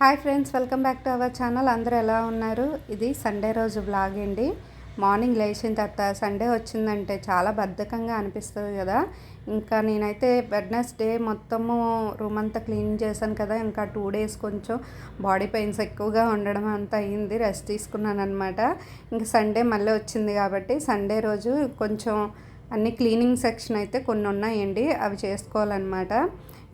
Hi friends welcome back to our channel. అందరూ ఎలా ఉన్నారు? ఇది సండే రోజు బ్లాగ్ అండి. మార్నింగ్ లేచిన తర్వాత సండే వచ్చిందంటే చాలా బద్ధకంగా అనిపిస్తుంది కదా. ఇంకా నేనైతే వెడ్నెస్డే మొత్తము రూమ్ అంతా క్లీన్ చేశాను కదా. ఇంకా టూ డేస్ కొంచెం బాడీ పెయిన్స్ ఎక్కువగా ఉండడం అంతా అయ్యింది రెస్ట్ తీసుకున్నాను అనమాట ఇంకా సండే మళ్ళీ వచ్చింది కాబట్టి సండే రోజు కొంచెం అన్ని క్లీనింగ్ సెక్షన్ అయితే కొన్ని ఉన్నాయండి. అవి చేసుకోవాలన్నమాట.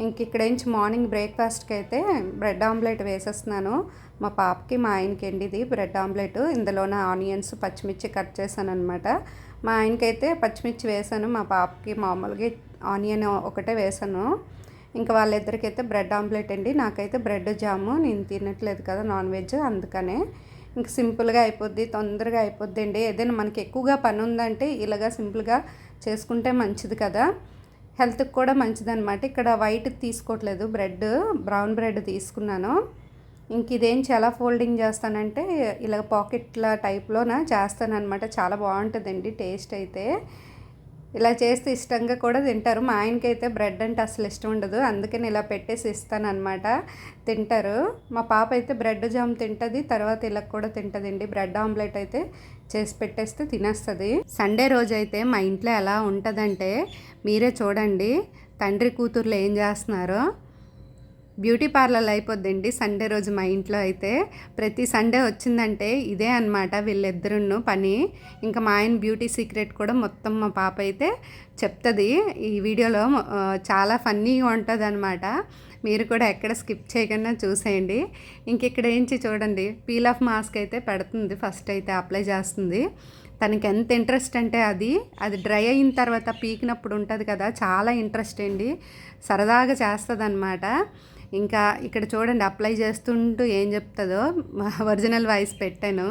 ఇంక ఇక్కడ నుంచి మార్నింగ్ బ్రేక్ఫాస్ట్కి అయితే బ్రెడ్ ఆమ్లెట్ వేసేస్తున్నాను. మా పాపకి మా ఆయనకి అండి ఇది బ్రెడ్ ఆమ్లెట్. ఇందులోన ఆనియన్స్ పచ్చిమిర్చి కట్ చేశాను అనమాట మా ఆయనకైతే పచ్చిమిర్చి వేసాను మా పాపకి మామూలుగా ఆనియన్ ఒకటే వేసాను. ఇంకా వాళ్ళిద్దరికైతే బ్రెడ్ ఆమ్లెట్ అండి. నాకైతే బ్రెడ్ జాము నేను తినట్లేదు కదా నాన్ వెజ్ అందుకనే. ఇంక సింపుల్గా అయిపోద్ది తొందరగా అయిపోద్ది అండి ఏదైనా మనకి ఎక్కువగా పని ఉందంటే ఇలాగా సింపుల్గా చేసుకుంటే మంచిది కదా. హెల్త్కి కూడా మంచిదన్నమాట. ఇక్కడ వైట్ తీసుకోవట్లేదు. బ్రెడ్ బ్రౌన్ బ్రెడ్ తీసుకున్నాను. ఇంక ఇదేం చాలా ఫోల్డింగ్ చేస్తానంటే ఇలా పాకెట్ల టైప్లోన చేస్తానమాట చాలా బాగుంటుందండి టేస్ట్ అయితే. ఇలా చేస్తే ఇష్టంగా కూడా తింటారు. మా ఆయనకైతే బ్రెడ్ అంటే అసలు ఇష్టం ఉండదు. అందుకని ఇలా పెట్టేసి ఇస్తానమాట తింటారు. మా పాప అయితే బ్రెడ్ జామ్ తింటుంది తర్వాత ఇలా కూడా తింటుందండి. బ్రెడ్ ఆమ్లెట్ అయితే చేసి పెట్టేస్తే తినేస్తుంది. సండే రోజు అయితే మా ఇంట్లో ఎలా ఉంటుందంటే మీరే చూడండి. తండ్రి కూతుర్లు ఏం చేస్తున్నారో? Beauty parlour అయిపోద్దండి. సండే రోజు మా ఇంట్లో అయితే ప్రతి సండే వచ్చిందంటే ఇదే అనమాట వీళ్ళిద్దరును పని. ఇంకా మా ఆయన బ్యూటీ సీక్రెట్ కూడా మొత్తం మా పాప అయితే చెప్తుంది. ఈ వీడియోలో చాలా ఫన్నీగా ఉంటుంది అనమాట మీరు కూడా ఎక్కడ స్కిప్ చేయకుండా చూసేయండి. ఇంక ఇక్కడ ఏంచి చూడండి. పీల్ ఆఫ్ మాస్క్ అయితే పెడుతుంది. ఫస్ట్ అయితే అప్లై చేస్తుంది. తనకి ఎంత ఇంట్రెస్ట్ అంటే అది. అది డ్రై అయిన తర్వాత పీకినప్పుడు ఉంటుంది కదా చాలా ఇంట్రెస్ట్ అండి. సరదాగా చేస్తుంది అనమాట ఇంకా ఇక్కడ చూడండి అప్లై చేస్తుంటూ ఏం చెప్తుందో ఒరిజినల్ వాయిస్ పెట్టాను.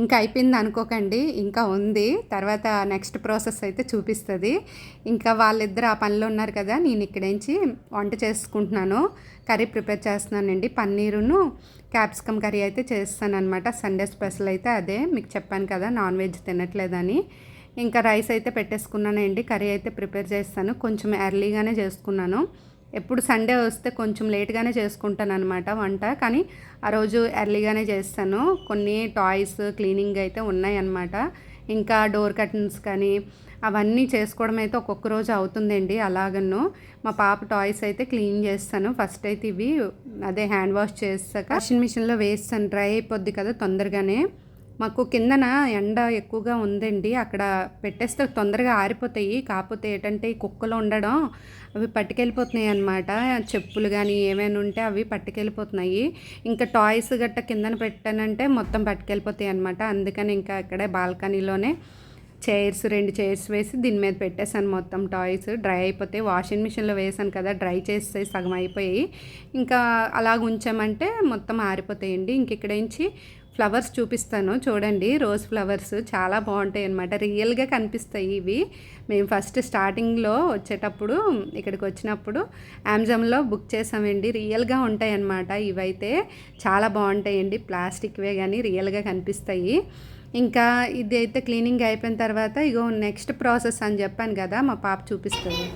ఇంకా అయిపోయింది అనుకోకండి. ఇంకా ఉంది. తర్వాత నెక్స్ట్ ప్రాసెస్ అయితే చూపిస్తుంది. ఇంకా వాళ్ళిద్దరు ఆ పనిలో ఉన్నారు కదా నేను ఇక్కడ నుంచి వంట చేసుకుంటున్నాను. కర్రీ ప్రిపేర్ చేస్తున్నానండి. పన్నీరును క్యాప్సికమ్ కర్రీ అయితే చేస్తాను అనమాట సండే స్పెషల్ అయితే అదే. మీకు చెప్పాను కదా నాన్ వెజ్ తినట్లేదని. ఇంకా రైస్ అయితే పెట్టేసుకున్నానండి. కర్రీ అయితే ప్రిపేర్ చేస్తాను. కొంచెం ఎర్లీగానే చేసుకున్నాను. ఎప్పుడు సండే వస్తే కొంచెం లేట్గానే చేసుకుంటాను అనమాట వంట. కానీ ఆ రోజు ఎర్లీగానే చేస్తాను. కొన్ని టాయ్స్ క్లీనింగ్ అయితే ఉన్నాయన్నమాట. ఇంకా డోర్ కర్టన్స్ కానీ అవన్నీ చేసుకోవడం అయితే ఒక్కొక్క రోజు అవుతుందండి అలాగను మా పాప టాయ్స్ అయితే క్లీన్ చేస్తాను. ఫస్ట్ అయితే ఇవి అదే హ్యాండ్ వాష్ చేస్తాక వాషింగ్ మిషన్లో వేస్తాను. డ్రై అయిపోద్ది కదా తొందరగానే. మాకు కిందన ఎండ ఎక్కువగా ఉందండి. అక్కడ పెట్టేస్తే తొందరగా ఆరిపోతాయి. కాకపోతే ఏంటంటే ఈ కుక్కలు ఉండడం అవి పట్టుకెళ్ళిపోతున్నాయి అనమాట చెప్పులు కానీ ఏమైనా ఉంటే అవి పట్టుకెళ్ళిపోతున్నాయి. ఇంకా టాయ్స్ గట్ట కిందన పెట్టానంటే మొత్తం పట్టుకెళ్ళిపోతాయి అనమాట అందుకని ఇంకా అక్కడే బాల్కనీలోనే చైర్స్ రెండు చైర్స్ వేసి దీని మీద పెట్టేశాను మొత్తం టాయ్స్. డ్రై అయిపోతే వాషింగ్ మిషన్లో వేసాను కదా డ్రై చేస్తే సగం అయిపోయి ఇంకా అలా ఉంచామంటే మొత్తం ఆరిపోతాయండి. ఇంక ఇక్కడ నుంచి ఫ్లవర్స్ చూపిస్తాను. చూడండి రోజ్ ఫ్లవర్స్ చాలా బాగుంటాయి అనమాట రియల్గా కనిపిస్తాయి ఇవి. మేము ఫస్ట్ స్టార్టింగ్లో వచ్చేటప్పుడు ఇక్కడికి వచ్చినప్పుడు అమెజాన్లో బుక్ చేసామండి. రియల్గా ఉంటాయి అన్నమాట ఇవైతే. చాలా బాగుంటాయండి. ప్లాస్టిక్వే కానీ రియల్గా కనిపిస్తాయి. ఇంకా ఇది అయితే క్లీనింగ్ అయిపోయిన తర్వాత ఇగో నెక్స్ట్ ప్రాసెస్ అని చెప్పాను కదా మా పాప చూపిస్తుంది.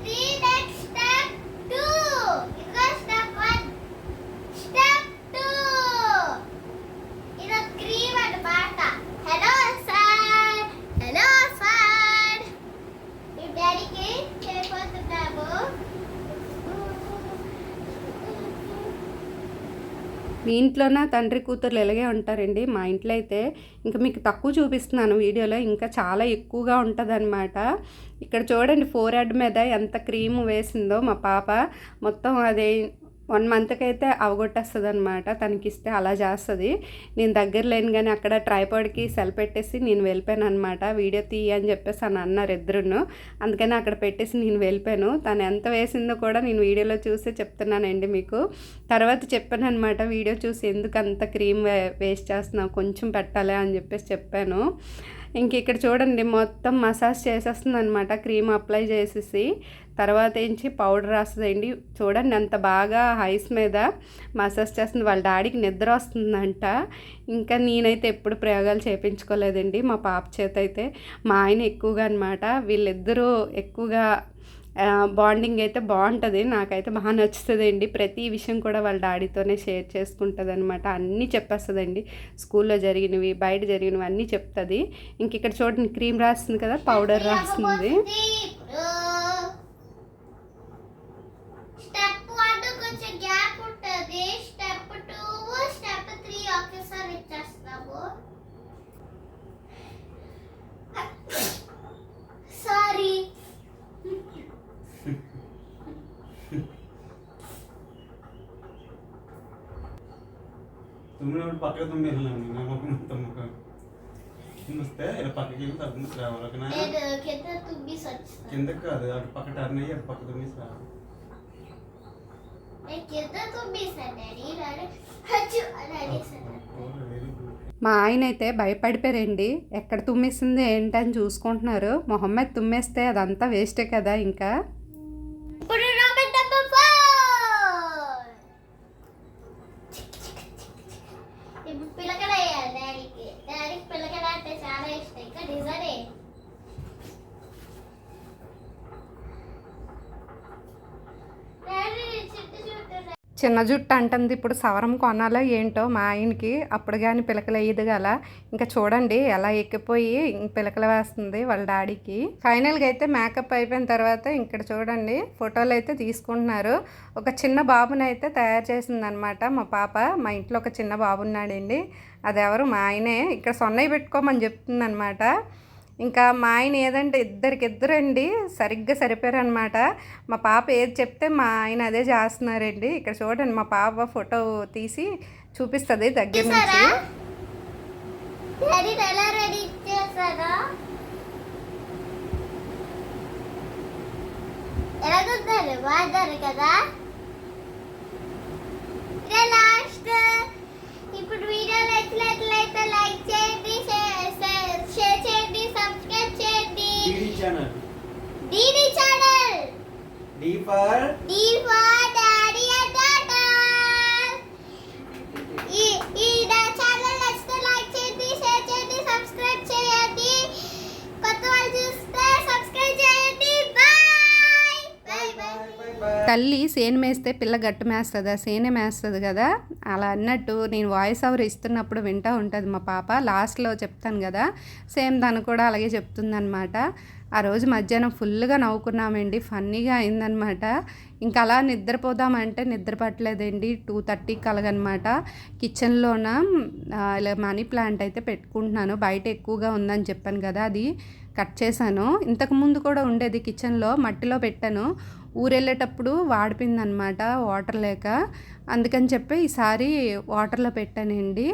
ఇంట్లోన? తండ్రి కూతుర్లు ఎలాగే ఉంటారండి. మా ఇంట్లో అయితే ఇంకా మీకు తక్కువ చూపిస్తున్నాను వీడియోలో. ఇంకా చాలా ఎక్కువగా ఉంటుంది ఇక్కడ చూడండి ఫోర్ హెడ్ మీద ఎంత క్రీమ్ వేసిందో మా పాప. మొత్తం అదే వన్ మంత్కి అయితే అవగొట్టేస్తుంది అనమాట తనకిస్తే అలా చేస్తుంది. నేను దగ్గర లేను కానీ అక్కడ ట్రైపాడ్కి సెల్ పెట్టేసి నేను వెళ్ళిపోయాను అనమాట వీడియో తీయ అని చెప్పేసి అని అన్నారు ఇద్దరును. అందుకని అక్కడ పెట్టేసి నేను వెళ్ళిపోయాను. తను ఎంత వేసిందో కూడా నేను వీడియోలో చూసి చెప్తున్నానండి మీకు. తర్వాత చెప్పాను అనమాట వీడియో చూసి ఎందుకు అంత క్రీమ్ వేస్ట్ చేస్తున్నావు? కొంచెం పెట్టాలి అని చెప్పేసి చెప్పాను. ఇంక ఇక్కడ చూడండి మొత్తం మసాజ్ చేసేస్తుంది అనమాట క్రీమ్ అప్లై చేసేసి. తర్వాత ఏంచి పౌడర్ రాస్తుందండి. చూడండి అంత బాగా హైస్ మీద మసాజ్ చేస్తుంది. వాళ్ళ డాడీకి నిద్ర వస్తుందంట. ఇంకా నేనైతే ఎప్పుడు ప్రయోగాలు చేయించుకోలేదండి మా పాప చేత అయితే మా ఆయన ఎక్కువగా అనమాట వీళ్ళిద్దరూ ఎక్కువగా బాండింగ్ అయితే బాగుంటుంది. నాకైతే బాగా నచ్చుతుందండి. ప్రతి విషయం కూడా వాళ్ళ డాడీతోనే షేర్ చేసుకుంటుంది అనమాట అన్నీ చెప్పేస్తుందండి. స్కూల్లో జరిగినవి బయట జరిగినవి అన్నీ చెప్తుంది. ఇంక ఇక్కడ చూడండి క్రీమ్ రాస్తుంది కదా పౌడర్ రాస్తుంది. Step step two step three ఒకేసారి ఇచ్చేస్తాము సారీ తుమ్మినప్పుడు పక్కకు తుమ్మక వస్తే ఇలా పక్కకి వెళ్ళి నేను కింద అటు పక్క టర్న్ అయ్యి అటు పక్క రావాలి మా ఆయన అయితే భయపడిపోయారండి. ఎక్కడ తుమ్మేసింది ఏంటని చూసుకుంటున్నారు. మొహమ్మద్ తుమ్మేస్తే అదంతా వేస్టే కదా ఇంకా ఇప్పుడు రాబర్ట్ నెంబర్ ఫోర్ ఇప్పుడు పిల్లకడ వేయాలి డాడీకి డాడీకి పిల్లకడ అంటే చాలా ఇష్టం ఇంకా నిజమే డాడీ చుట్టూ చుట్టూ చిన్న జుట్టు అంటుంది ఇప్పుడు సవరం కొనాలో ఏంటో మా ఆయనకి? అప్పుడు కానీ పిలకలు వేయదు గల ఇంకా చూడండి ఎలా ఎక్కిపోయి పిలకలు వేస్తుంది వాళ్ళ డాడీకి. ఫైనల్గా అయితే మేకప్ అయిపోయిన తర్వాత ఇక్కడ చూడండి ఫోటోలు అయితే తీసుకుంటున్నారు. ఒక చిన్న బాబుని అయితే తయారు చేసిందనమాట మా పాప. మా ఇంట్లో ఒక చిన్న బాబు ఉన్నాడండి. అది ఎవరు మా ఆయనే. ఇక్కడ సొన్నయ్య పెట్టుకోమని చెప్తుందనమాట. ఇంకా మా ఆయన ఏదంటే ఇద్దరికిద్దరండి సరిగ్గా సరిపోయారనమాట మా పాప ఏది చెప్తే మా ఆయన అదే చేస్తున్నారండి. ఇక్కడ చూడండి మా పాప ఫోటో తీసి చూపిస్తుంది దగ్గర నుంచి. కదా? ఇప్పుడు చేయండి షేర్ షేర్- షేర్ చేయండి సబ్స్క్రైబ్ చేయండి DD channel DD channel D for D for daddy and data ఈ ఈ నా ఛానల్ నచ్చితే లైక్ చేయండి షేర్ చేయండి సబ్స్క్రైబ్ చేయండి కొత్త వాళ్ళు చూస్తే సబ్స్క్రైబ్ చేయండి బాయ్ బాయ్ బాయ్ తల్లి సేను మేస్తే పిల్ల గట్టు మేస్తుందా? సేనే మేస్తుంది కదా? అలా అన్నట్టు నేను వాయిస్ ఓవర్ ఇస్తున్నప్పుడు వింటూ ఉంటుంది మా పాప. లాస్ట్లో చెప్తాను కదా? సేమ్ తను కూడా అలాగే చెప్తుందనమాట ఆ రోజు మధ్యాహ్నం ఫుల్గా నవ్వుకున్నామండి. ఫన్నీగా అయిందనమాట ఇంకా అలా నిద్రపోదామంటే నిద్ర పట్టలేదండి టూ థర్టీకి కలగనమాట కిచెన్లోన ఇలా మనీ ప్లాంట్ అయితే పెట్టుకుంటున్నాను. బయట ఎక్కువగా ఉందని చెప్పాను కదా అది. కట్ చేశాను. ఇంతకుముందు కూడా ఉండేది కిచెన్లో మట్టిలో పెట్టాను. ఊరెళ్ళేటప్పుడు వాడిపోయిందనమాట వాటర్ లేక. అందుకని చెప్పి ఈసారి వాటర్లో పెట్టానండి.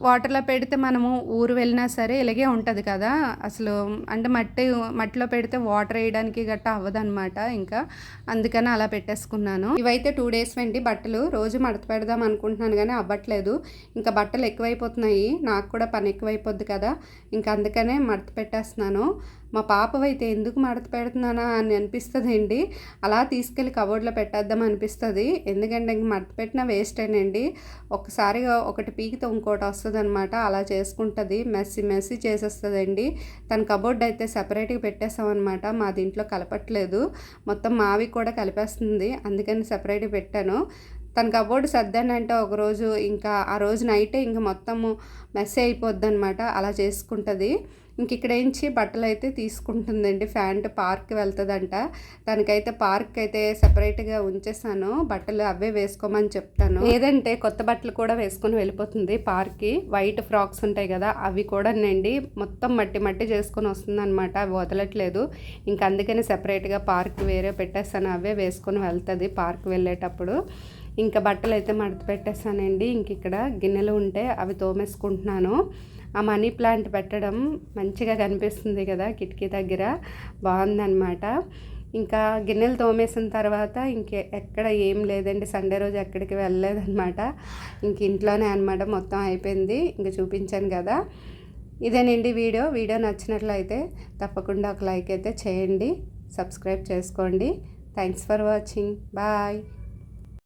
వాటర్లో పెడితే మనము ఊరు వెళ్ళినా సరే ఇలాగే ఉంటుంది కదా. అసలు అంటే మట్టి మట్టిలో పెడితే వాటర్ వేయడానికి గట్టా అవ్వదనమాట ఇంకా. అందుకని అలా పెట్టేసుకున్నాను. ఇవైతే టూ డేస్ వెండి బట్టలు. రోజు మడత పెడదాం అనుకుంటున్నాను కానీ అవ్వట్లేదు. ఇంకా బట్టలు ఎక్కువైపోతున్నాయి. నాకు కూడా పని ఎక్కువైపోద్ది కదా. ఇంకా అందుకనే మడత పెట్టేస్తున్నాను. మా పాపవైతే ఎందుకు మడత పెడుతున్నానా అని అనిపిస్తుంది అండి అలా తీసుకెళ్ళి కబోర్డ్లో పెట్టేద్దాం అనిపిస్తుంది. ఎందుకంటే ఇంక మడత పెట్టినా వేస్టేనండి ఒకసారిగా ఒకటి పీకితే ఇంకోటి వస్తుంది అనమాట అలా చేసుకుంటుంది. మెస్సి మెస్సి చేసేస్తుందండి. తన కబోర్డ్ అయితే సపరేట్గా పెట్టేసామన్నమాట. మా దీంట్లో కలపట్లేదు. మొత్తం మావి కూడా కలిపేస్తుంది. అందుకని సపరేట్గా పెట్టాను. తన కబోర్డు సర్దానంటే ఒకరోజు ఇంకా ఆ రోజు నైటే ఇంకా మొత్తము మెస్ అయిపోద్ది అనమాట అలా చేసుకుంటుంది. ఇంక ఇక్కడ బట్టలు అయితే తీసుకుంటుందండి. Pant park వెళ్తుందంట. దానికైతే పార్క్ అయితే సపరేట్గా ఉంచేసాను. బట్టలు అవే వేసుకోమని చెప్తాను. లేదంటే కొత్త బట్టలు కూడా వేసుకొని వెళ్ళిపోతుంది పార్క్కి. వైట్ ఫ్రాక్స్ ఉంటాయి కదా అవి కూడా నండి మొత్తం మట్టి మట్టి చేసుకొని వస్తుంది అనమాట అవి వదలట్లేదు. ఇంకా అందుకని సపరేట్గా పార్క్ వేరే పెట్టేస్తాను. అవే వేసుకొని వెళ్తుంది పార్క్ వెళ్ళేటప్పుడు. ఇంకా బట్టలు అయితే మడత పెట్టేస్తానండి ఇంక ఇక్కడ గిన్నెలు ఉంటే అవి తోమేసుకుంటున్నాను. ఆ మనీ ప్లాంట్ పెట్టడం మంచిగా కనిపిస్తుంది కదా కిటికీ దగ్గర. బాగుందన్నమాట. ఇంకా గిన్నెలు తోమేసిన తర్వాత ఇంకే ఎక్కడ ఏం లేదండి. సండే రోజు ఎక్కడికి వెళ్ళలేదన్నమాట. ఇంక ఇంట్లోనే అనమాట మొత్తం అయిపోయింది. ఇంక చూపించాను కదా. ఇదేనండి వీడియో. వీడియో నచ్చినట్లయితే తప్పకుండా ఒక లైక్ అయితే చేయండి. సబ్స్క్రైబ్ చేసుకోండి. Thanks for watching. బాయ్.